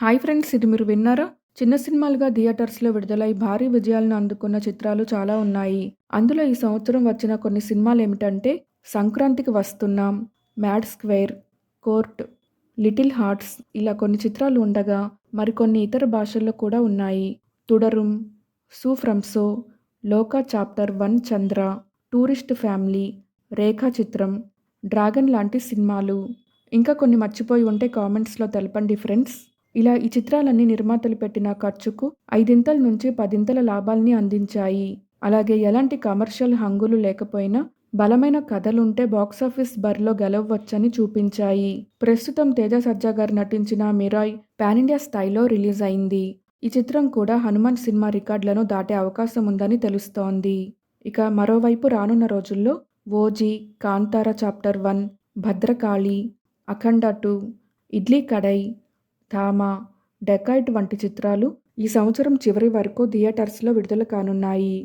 Hi friends ఇది మీరు విన్నారా? చిన్న సినిమాలుగా థియేటర్స్లో విడుదలై భారీ విజయాలను అందుకున్న చిత్రాలు చాలా ఉన్నాయి. అందులో ఈ సంవత్సరం వచ్చిన కొన్ని సినిమాలు ఏమిటంటే సంక్రాంతికి వస్తున్నాం mad square court little hearts ఇలా కొన్ని చిత్రాలు ఉండగా మరికొన్ని ఇతర భాషల్లో కూడా ఉన్నాయి. తుడరుం సూ so Lokah chapter one Chandra tourist family Rekhachithram dragon లాంటి సినిమాలు. ఇంకా కొన్ని మర్చిపోయి ఉంటే కామెంట్స్లో తెలపండి ఫ్రెండ్స్. ఇలా ఈ చిత్రాలన్నీ నిర్మాతలు పెట్టిన ఖర్చుకు ఐదింతల నుంచి పదింతల లాభాల్ని అందించాయి. అలాగే ఎలాంటి కమర్షియల్ హంగులు లేకపోయినా బలమైన కథలుంటే బాక్సాఫీస్ బర్లో గెలవచ్చని చూపించాయి. ప్రస్తుతం తేజ సజ్జా గారు నటించిన మిరాయ్ పాన్ ఇండియా స్థాయిలో రిలీజ్ అయింది. ఈ చిత్రం కూడా హనుమాన్ సినిమా రికార్డులను దాటే అవకాశం ఉందని తెలుస్తోంది. ఇక మరోవైపు రానున్న రోజుల్లో OG Kantara chapter one Bhadrakali Akhanda two Idli Kadai Thamma Dacoit వంటి చిత్రాలు ఈ సంవత్సరం చివరి వరకు థియేటర్స్లో విడుదల కానున్నాయి.